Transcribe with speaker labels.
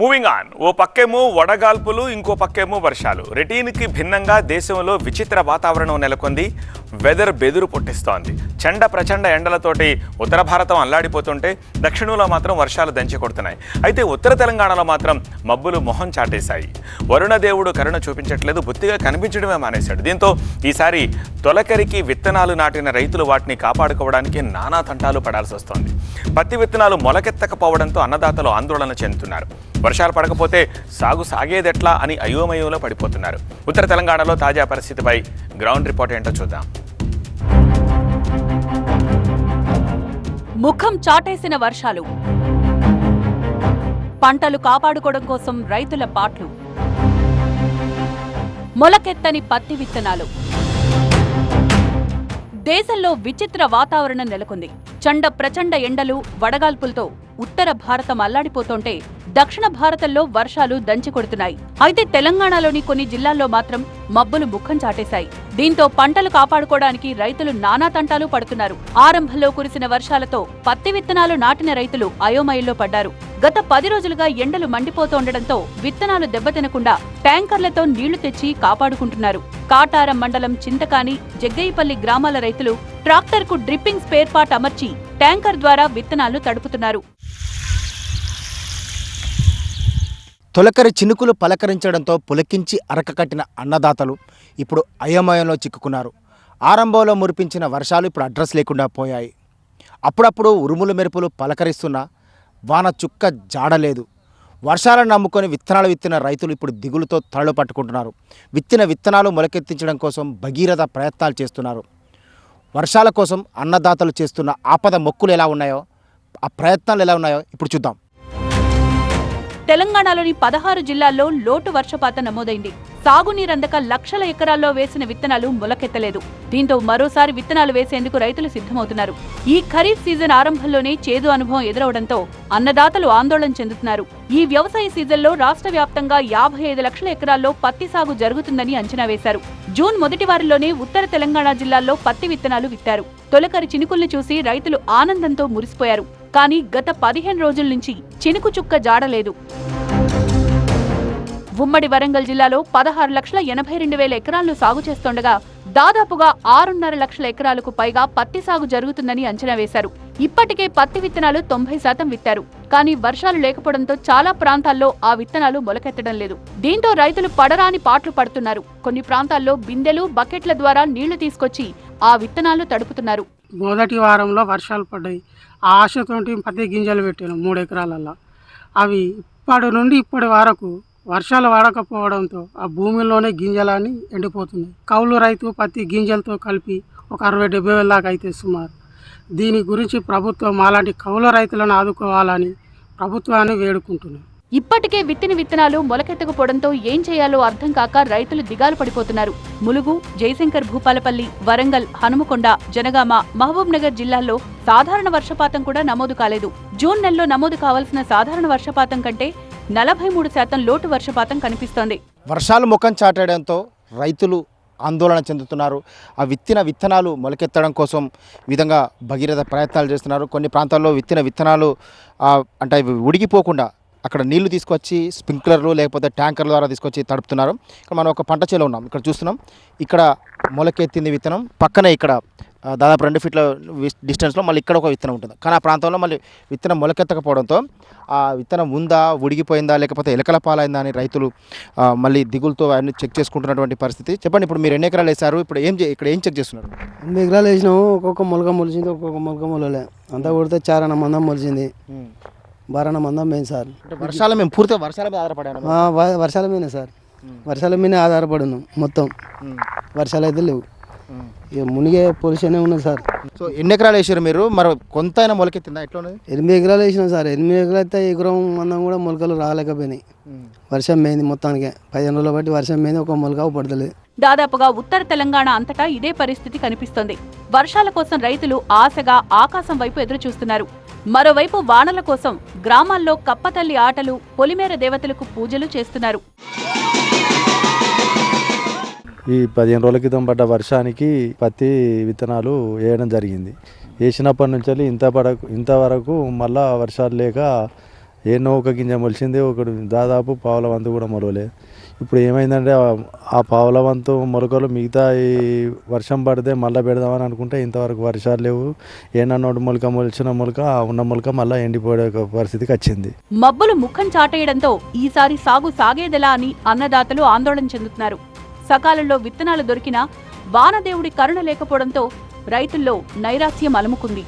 Speaker 1: Moving on ఓ పక్కేమో వడగాల్పులు ఇంకో పక్కేమో వర్షాలు. రెటీన్కి భిన్నంగా దేశంలో విచిత్ర వాతావరణం నెలకొంది. వెదర్ బెదురు పుట్టిస్తోంది. చండ ప్రచండ ఎండలతోటి ఉత్తర భారతం అల్లాడిపోతుంటే దక్షిణంలో మాత్రం వర్షాలు దంచి కొడుతున్నాయి. అయితే ఉత్తర తెలంగాణలో మాత్రం మబ్బులు మొహం చాటేశాయి. వరుణదేవుడు కరుణ చూపించట్లేదు బొత్తిగా కనిపించడమే మానేశాడు. దీంతో ఈసారి తొలకరికి విత్తనాలు నాటిన రైతులు వాటిని కాపాడుకోవడానికి నానా తంటాలు పడాల్సి వస్తోంది. పత్తి విత్తనాలు మొలకెత్తకపోవడంతో అన్నదాతలు ఆందోళన చెందుతున్నారు. వర్షాలు పడకపోతే సాగు సాగేదెట్లా అని అయోమయంలో పడిపోతున్నారు. ఉత్తర తెలంగాణలో తాజా పరిస్థితిపై గ్రౌండ్ రిపోర్ట్ ఏంటో చూద్దాం.
Speaker 2: ముఖం చాటేసిన వర్షాలు. పంటలు కాపాడుకోవడం కోసం రైతుల పాట్లు. మొలకెత్తని పత్తి విత్తనాలు. దేశంలో విచిత్ర వాతావరణం నెలకొంది. చండ ప్రచండ ఎండలు వడగాల్పులతో ఉత్తర భారతం అల్లాడిపోతుంటే దక్షిణ భారతంలో వర్షాలు దంచి కొడుతున్నాయి అయితే తెలంగాణలోని కొన్ని జిల్లాల్లో మాత్రం మబ్బులు ముఖం చాటేశాయి. దీంతో పంటలు కాపాడుకోవడానికి రైతులు నానా తంటాలు పడుతున్నారు. ఆరంభంలో కురిసిన వర్షాలతో పత్తి విత్తనాలు నాటిన రైతులు అయోమయంలో పడ్డారు. గత పది రోజులుగా ఎండలు మండిపోతుండటంతో విత్తనాలు దెబ్బతినకుండా ట్యాంకర్లతో నీళ్ళు తెచ్చి కాపాడుకుంటున్నారు. కాటారం మండలం చింతకాని జగ్గయ్యపల్లి గ్రామాల రైతులు ట్రాక్టర్కు డ్రిప్పింగ్ స్పేర్ పార్ట్ అమర్చి ట్యాంకర్ ద్వారా విత్తనాలు తడుపుతున్నారు.
Speaker 3: తొలకరి చినుకులు పలకరించడంతో పులకించి అరకకట్టిన అన్నదాతలు ఇప్పుడు అయోమయంలో చిక్కుకున్నారు. ఆరంభంలో మురిపించిన వర్షాలు ఇప్పుడు అడ్రస్ లేకుండా పోయాయి. అప్పుడప్పుడు ఉరుములు మెరుపులు పలకరిస్తున్న వాన చుక్క జాడలేదు వర్షాలను నమ్ముకొని విత్తనాలు విత్తిన రైతులు ఇప్పుడు దిగులుతో తలలు పట్టుకుంటున్నారు. విత్తిన విత్తనాలు మొలకెత్తించడం కోసం భగీరథ ప్రయత్నాలు చేస్తున్నారు. వర్షాల కోసం అన్నదాతలు చేస్తున్న ఆపద మొక్కులు ఎలా ఉన్నాయో ఆ ప్రయత్నాలు ఎలా ఉన్నాయో ఇప్పుడు చూద్దాం.
Speaker 2: తెలంగాణలోని పదహారు జిల్లాల్లో లోటు వర్షపాతం నమోదైంది. సాగునీరందక లక్షల ఎకరాల్లో వేసిన విత్తనాలు మొలకెత్తలేదు. దీంతో మరోసారి విత్తనాలు వేసేందుకు రైతులు సిద్ధమవుతున్నారు. ఈ ఖరీఫ్ సీజన్ ఆరంభంలోనే చేదు అనుభవం ఎదురవడంతో అన్నదాతలు ఆందోళన చెందుతున్నారు. ఈ వ్యవసాయ సీజన్లో రాష్ట్ర వ్యాప్తంగా యాభై ఐదు లక్షల ఎకరాల్లో పత్తి సాగు జరుగుతుందని అంచనా వేశారు. జూన్ మొదటి వారంలోనే ఉత్తర తెలంగాణ జిల్లాల్లో పత్తి విత్తనాలు విత్తారు. తొలకరి చినుకుల్ని చూసి రైతులు ఆనందంతో మురిసిపోయారు. కానీ గత పదిహేను రోజుల నుంచి చినుకు చుక్క జాడలేదు. ఉమ్మడి వరంగల్ జిల్లాలో పదహారు లక్షల ఎనభై రెండు వేల ఎకరాలను సాగు చేస్తుండగా దాదాపుగా ఆరున్నర లక్షల ఎకరాలకు పైగా పత్తి సాగు జరుగుతుందని అంచనా వేశారు. ఇప్పటికే పత్తి విత్తనాలు తొంభై శాతం విత్తారు. కానీ వర్షాలు లేకపోవడంతో చాలా ప్రాంతాల్లో ఆ విత్తనాలు మొలకెత్తడం లేదు. దీంతో రైతులు పడరాని పాట్లు పడుతున్నారు. కొన్ని ప్రాంతాల్లో బిందెలు బకెట్ల ద్వారా నీళ్ళు తీసుకొచ్చి ఆ విత్తనాలు తడుపుతున్నారు.
Speaker 4: మొదటి వారంలో వర్షాలు పడ్డాయి. ఆ ఆశతోటి పత్తి గింజలు పెట్టాను మూడు ఎకరాలల్లో. అవి ఇప్పటి నుండి ఇప్పటి వరకు వర్షాలు పడకపోవడంతో ఆ భూమిలోనే గింజలని ఎండిపోతుంది కౌలు రైతు పత్తి గింజలతో కలిపి ఒక అరవై డెబ్బై వేల దాకా అయితే సుమారు. దీని గురించి ప్రభుత్వం అలాంటి కౌలు రైతులను ఆదుకోవాలని ప్రభుత్వాన్ని వేడుకుంటున్నాను
Speaker 2: ఇప్పటికే విత్తిన విత్తనాలు మొలకెత్తకపోవడంతో ఏం చేయాలో అర్థం కాక రైతులు దిగాలు పడిపోతున్నారు. ములుగు జయశంకర్ భూపాలపల్లి వరంగల్ హనుమకొండ జనగామ మహబూబ్ నగర్ జిల్లాల్లో సాధారణ వర్షపాతం కూడా నమోదు కాలేదు. జూన్ నెలలో నమోదు కావాల్సిన సాధారణ వర్షపాతం కంటే నలభై మూడు శాతం లోటు వర్షపాతం కనిపిస్తోంది.
Speaker 3: వర్షాలు ముఖం చాటడంతో రైతులు ఆందోళన చెందుతున్నారు. ఆ విత్తిన విత్తనాలు మొలకెత్తడం కోసం విధంగా భగీరథ ప్రయత్నాలు చేస్తున్నారు. కొన్ని ప్రాంతాల్లో విత్తిన విత్తనాలు అంటే ఉడికిపోకుండా అక్కడ నీళ్ళు తీసుకొచ్చి స్ప్రింక్లర్లు లేకపోతే ట్యాంకర్ల ద్వారా తీసుకొచ్చి తడుపుతున్నారు. ఇక్కడ మనం ఒక పంట చేలో ఉన్నాం. ఇక్కడ చూస్తున్నాం. ఇక్కడ మొలకెత్తింది విత్తనం పక్కనే ఇక్కడ దాదాపు రెండు ఫీట్ల డిస్టెన్స్లో మళ్ళీ ఇక్కడ ఒక విత్తనం ఉంటుంది. కానీ ఆ ప్రాంతంలో మళ్ళీ విత్తనం మొలకెత్తకపోవడంతో ఆ విత్తనం ఉందా ఉడిగిపోయిందా లేకపోతే ఎలకల పాలైందా అని రైతులు మళ్ళీ దిగులతో అవన్నీ చెక్ చేసుకుంటున్నటువంటి పరిస్థితి. చెప్పండి ఇప్పుడు మీరు ఎన్ని ఎకరాలు వేశారు? ఇప్పుడు ఏం చే- ఇక్కడ ఏం చెక్ చేస్తున్నారు?
Speaker 5: ఎనిమిది ఎకరాలు వేసినాము ఒక్కొక్క మొలక మొలిచింది ఒక్కొక్క మొలక మొలలే. అంతా కొడితే చారణ మందం మొలిచింది. బారణ మందం పోయింది సార్.
Speaker 3: అంటే వర్షాలు మేము పూర్తిగా వర్షాల మీద ఆధారపడాను
Speaker 5: వర్షాల మీదే సార్. వర్షాల మీదే ఆధారపడి ఉన్నాం మొత్తం. వర్షాలు అయితే లేవు. ఇక మునిగే పొజిషనే ఉన్నది సార్.
Speaker 3: సో ఎన్ని ఎకరాలు వేసారు మీరు? మరి కొంత అయినా మొలకెత్తిందా? ఎట్లా ఉన్నది
Speaker 5: ఎనిమిది ఎకరాలు వేసినాం సార్. ఎనిమిది ఎకరాలు అయితే ఎకరం మందం కూడా మొలకలు రాలేకపోయినాయి. వర్షం పోయింది మొత్తానికి. పదిహేను రోజులు బట్టి వర్షం పోయింది ఒక మొలక పడతలేదు.
Speaker 2: దాదాపుగా ఉత్తర తెలంగాణ అంతటా ఇదే పరిస్థితి కనిపిస్తోంది. వర్షాల కోసం రైతులు ఆశగా ఆకాశం వైపు ఎదురు చూస్తున్నారు మరోవైపు వానల కోసం గ్రామాల్లో కప్పతల్లి ఆటలు పొలిమేర దేవతలకు పూజలు చేస్తున్నారు.
Speaker 6: ఈ పదిహేను రోజుల క్రితం పడ్డ వర్షానికి పత్తి విత్తనాలు వేయడం జరిగింది. వేసినప్పటి నుంచి ఇంత పడకు ఇంతవరకు మళ్ళా వర్షాలు లేక ఎన్నో ఒక గింజ మొలిచింది ఒకటి దాదాపు పావుల వంతు కూడా మొలవలే ఇప్పుడు ఏమైందంటే ఆ- పావులవంతు పావుల వంతు మొలకలు మిగతా ఈ వర్షం పడితే మళ్ళీ పెడదామని అనుకుంటే ఇంతవరకు వర్షాలు లేవు. ఏనన్నోటి మొలక మొలిచిన మొలక ఉన్న మొలక మళ్ళీ ఎండిపోయే పరిస్థితికి వచ్చింది.
Speaker 2: మబ్బులు ముఖం చాటేయడంతో ఈసారి సాగు సాగేదెలా అని అన్నదాతలు ఆందోళన చెందుతున్నారు. సకాలంలో విత్తనాలు దొరికినా వానదేవుడి కరుణ లేకపోవడంతో రైతుల్లో నైరాస్యం అలుముకుంది.